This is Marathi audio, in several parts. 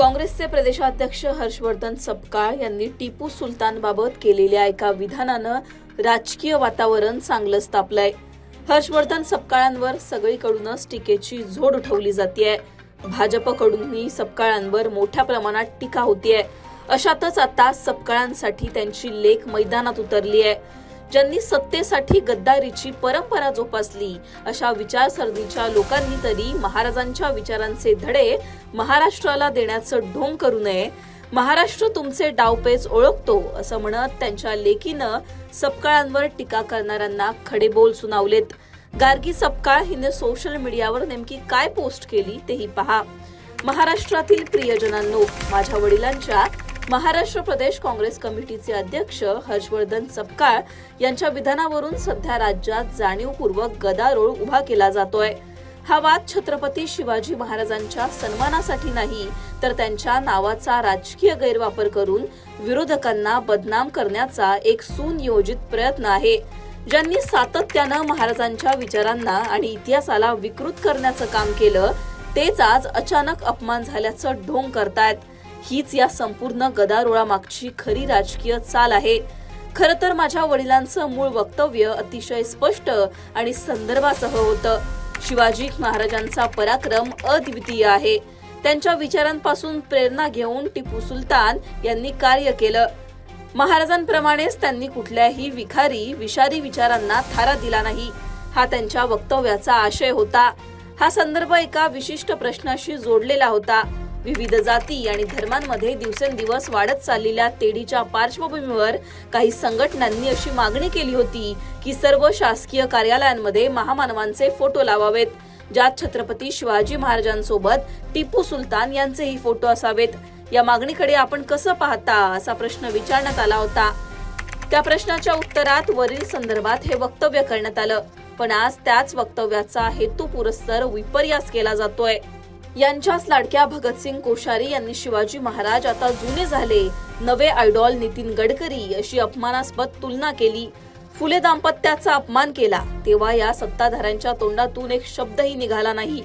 काँग्रेसचे प्रदेशाध्यक्ष हर्षवर्धन सपकाळ यांनी टिपू सुलतानबाबत केलेल्या एका विधानानं राजकीय वातावरण चांगलंच तापलंय. हर्षवर्धन सपकाळांवर सगळीकडूनच टीकेची झोड उठवली जाते भाजपकडूनही सपकाळांवर मोठ्या प्रमाणात टीका होतीये. अशातच आता सपकाळांसाठी त्यांची लेख मैदानात उतरली आहे ज्यांनी सत्तेसाठी गद्दारीची परंपरा जोपासली अशा विचारसरणीच्या लोकांनी तरी महाराजांच्या विचारांचे धडे महाराष्ट्राला देण्याचं ढोंग करू नये. महाराष्ट्र तुमचे डावपेच ओळखतो असं म्हणत त्यांच्या लेखीनं सपकाळांवर टीका करणाऱ्यांना खडे बोल सुनावलेत. गार्गी सपकाळ हिने सोशल मीडियावर नेमकी काय पोस्ट केली तेही पहा. महाराष्ट्रातील प्रियजनांनो माझ्या वडिलांच्या महाराष्ट्र प्रदेश काँग्रेस कमिटीचे अध्यक्ष हर्षवर्धन सपकाळ यांच्या विधानावरून सध्या राज्यात जाणीवपूर्वक गदारोळ उभा केला जातोय. हा वाद छत्रपती शिवाजी महाराजांच्या सन्मानासाठी नाही तर त्यांच्या नावाचा राजकीय गैरवापर करून विरोधकांना बदनाम करण्याचा एक सुनियोजित प्रयत्न आहे. ज्यांनी सातत्यानं महाराजांच्या विचारांना आणि इतिहासाला विकृत करण्याचं काम केलं तेच आज अचानक अपमान झाल्याचं ढोंग करतायत. हीच या संपूर्ण गदारोळामागची खरी राजकीय चाल आहे. खर तर माझ्या वडिलांचं मूळ वक्तव्य अतिशय स्पष्ट आणि संदर्भासह होतं. शिवाजी महाराजांचा पराक्रम अद्वितीय आहे. त्यांच्या विचारांपासून प्रेरणा घेऊन टिपू सुलतान यांनी कार्य केलं. महाराजांप्रमाणेच त्यांनी कुठल्याही विखारी विषारी विचारांना थारा दिला नाही. हा त्यांच्या वक्तव्याचा आशय होता. हा संदर्भ एका विशिष्ट प्रश्नाशी जोडलेला होता. विविध जाती आणि धर्मांमध्ये दिवसेंदिवस वाढत चाललेल्या तेढीच्या पार्श्वभूमीवर काही संघटनांनी अशी मागणी केली होती की सर्व शासकीय कार्यालयांमध्ये महामानवांचे फोटो लावावेत ज्यात छत्रपती शिवाजी महाराजांसोबत टिपू सुलतान यांचेही फोटो असावेत. या मागणीकडे आपण कसं पाहता असा प्रश्न विचारण्यात आला होता. त्या प्रश्नाच्या उत्तरात वरील संदर्भात हे वक्तव्य करण्यात आलं. पण आज त्याच वक्तव्याचा हेतू पुरस्सर विपर्यास केला जातोय. यांच्याच लाडक्या भगतसिंग कोश्यारी यांनी शिवाजी महाराज आता जुने झाले. नवे आयडॉल नितीन गडकरी अशी अपमानास्पद तुलना केली. फुले दाम्पत्याचा अपमान केला. तेव्हा या सत्ताधाऱ्यांच्या तोंडातून एक शब्दही निघाला नाही.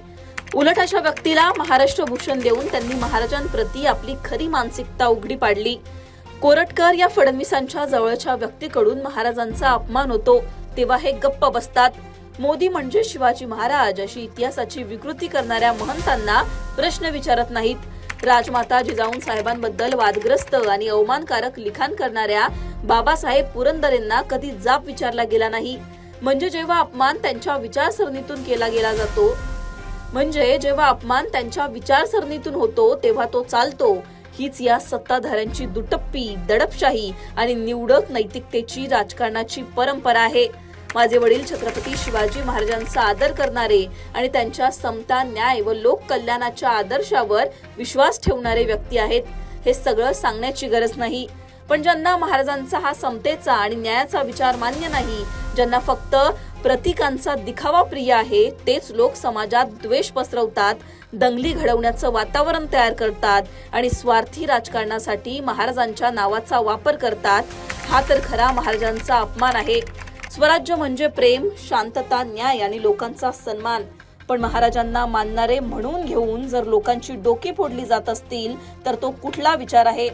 उलट अशा व्यक्तीला महाराष्ट्र भूषण देऊन त्यांनी महाराजांप्रती आपली खरी मानसिकता उघडी पाडली. कोरटकर या फडणवीसांच्या जवळच्या व्यक्तीकडून महाराजांचा अपमान होतो. तेव्हा हे गप्प बसतात. मोदी म्हणजे शिवाजी महाराज अशी इतिहासाची विकृती करणाऱ्या महंतांना प्रश्न विचारत नाहीत. राजमाता जिजाऊन साहेबांबद्दल वादग्रस्त आणि अवमानकारक लिखाण करणाऱ्या बाबासाहेब पुरंदरेंना कधी जाब विचारला गेला नाही. म्हणजे जेव्हा अपमान त्यांच्या विचारसरणीतून केला गेला जातो म्हणजे जेव्हा अपमान त्यांच्या विचारसरणीतून होतो तेव्हा तो चालतो. हीच या सत्ताधाऱ्यांची दुटप्पी दडपशाही आणि निवडक नैतिकतेची राजकारणाची परंपरा आहे. माझे वडील छत्रपती शिवाजी महाराजांचा आदर करणारे आणि त्यांच्या समता न्याय व लोक कल्याणाच्या आदर्शावर विश्वास ठेवणारे व्यक्ती आहेत हे सगळं सांगण्याची गरज नाही. पण ज्यांना महाराजांचा हा समतेचा आणि न्यायाचा विचार मान्य नाही ज्यांना फक्त प्रतीकांचा दिखावा प्रिय आहे तेच लोक समाजात द्वेष पसरवतात दंगली घडवण्याचं वातावरण तयार करतात आणि स्वार्थी राजकारणासाठी महाराजांच्या नावाचा वापर करतात हा तर खरा महाराजांचा अपमान आहे. स्वराज्य म्हणजे प्रेम शांतता न्याय आणि लोकांचा सन्मान. पण महाराजांना मानणारे म्हणून घेऊन जर लोकांची डोकी फोडली जात असतील तर तो कुठला विचार आहे?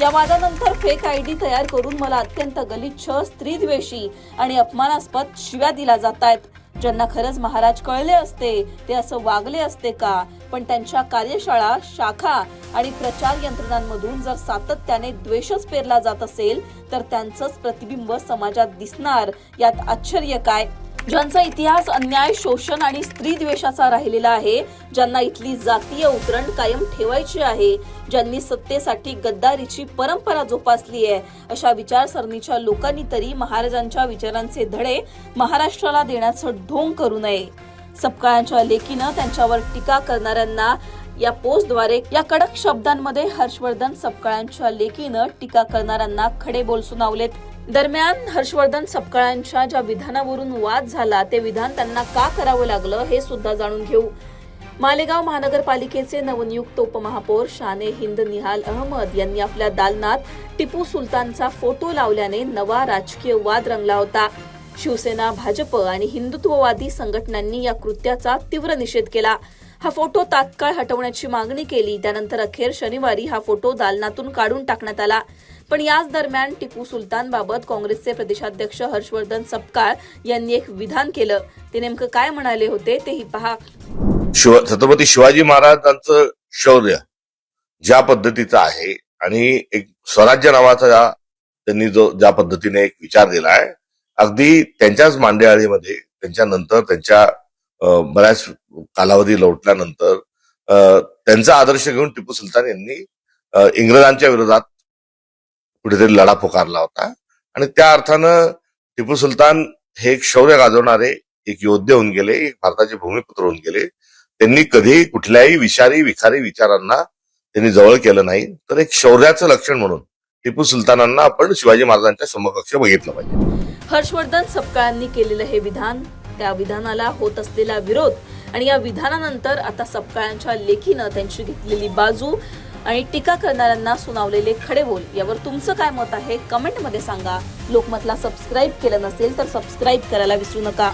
या वादानंतर फेक आय डी तयार करून मला अत्यंत गलिच्छ स्त्रीद्वेषी आणि अपमानास्पद शिव्या दिल्या जात आहेत. ज्यांना खरंच महाराज कळले असते ते असं वागले असते का? पण त्यांच्या कार्यशाळा शाखा आणि प्रचार यंत्रणांमधून जर सातत्याने द्वेषच पेरला जात असेल तर त्यांचंच प्रतिबिंब समाजात दिसणार. यात आश्चर्य काय? ज्यांचा इतिहास अन्याय शोषण आणि स्त्री द्वेषाचा राहिलेला आहे ज्यांना इथली जातीय उतरण कायम ठेवायची आहे ज्यांनी सत्तेसाठी गद्दारीची परंपरा जोपासली आहे. अशा विचारसरणीच्या लोकांनी तरी महाराजांच्या विचारांचे धडे महाराष्ट्राला देण्याचं ढोंग करू नये. सपकाळांच्या लेखीनं त्यांच्यावर टीका करणाऱ्यांना या पोस्टद्वारे या कडक शब्दांमध्ये हर्षवर्धन सपकाळांच्या लेखीनं टीका करणाऱ्यांना खडे बोल सुनावलेत दरम्यान हर्षवर्धन सपकाळांच्या ज्या विधानावरून वाद झाला ते विधान त्यांना का करावं लागलं हे सुद्धा जाणून घेऊ. मालेगाव महानगरपालिकेचे नवनियुक्त उपमहापौर शाने हिंद निहाल अहमद यांनी आपल्या दालनात टिपू सुलतानचा फोटो लावल्याने नवा राजकीय वाद रंगला होता. शिवसेना भाजप आणि हिंदुत्ववादी संघटनांनी या कृत्याचा तीव्र निषेध केला. हा फोटो तात्काळ हटवण्याची मागणी केली त्यानंतर अखेर शनिवारी हा फोटो दालनातून काढून टाकण्यात आला. पण याच दरम्यान टिपू सुलतान बाबत काँग्रेसचे प्रदेशाध्यक्ष हर्षवर्धन सपकाळ यांनी एक विधान केलं. ते नेमकं काय म्हणाले होते तेही पहा. शिव छत्रपती शिवाजी महाराजांचं शौर्य ज्या पद्धतीचं आहे आणि एक स्वराज्य नावाचा त्यांनी जो ज्या पद्धतीने एक विचार दिला आहे अगदी त्यांच्याच मांडेआळीमध्ये त्यांच्यानंतर त्यांच्या बऱ्याच कालावधी लोटल्यानंतर अं, त्यांचा आदर्श घेऊन टिपू सुलतान यांनी इंग्रजांच्या विरोधात कुठेतरी लढा पुकारला होता. आणि त्या अर्थानं टिपू सुलतान हे एक शौर्य गाजवणारे एक योद्धे होऊन गेले एक भारताचे भूमिपुत्र होऊन गेले. त्यांनी कधीही कुठल्याही विषारी विखारी विचारांना त्यांनी जवळ केलं नाही. तर एक शौर्याचं लक्षण म्हणून टिपू सुलतानांना आपण शिवाजी महाराजांच्या समकक्ष बघितलं पाहिजे. हर्षवर्धन सपकाळांनी केलेलं हे विधान त्या विधानाला होत असलेला विरोध आणि या विधानानंतर आता सपकाळांच्या लेखीनं त्यांची घेतलेली बाजू आणि टीका करणाऱ्यांना सुनावलेले खडे बोल यावर तुमचं काय मत आहे? कमेंटमध्ये सांगा. लोकमतला सबस्क्राईब केलं नसेल तर सबस्क्राईब करायला विसरू नका.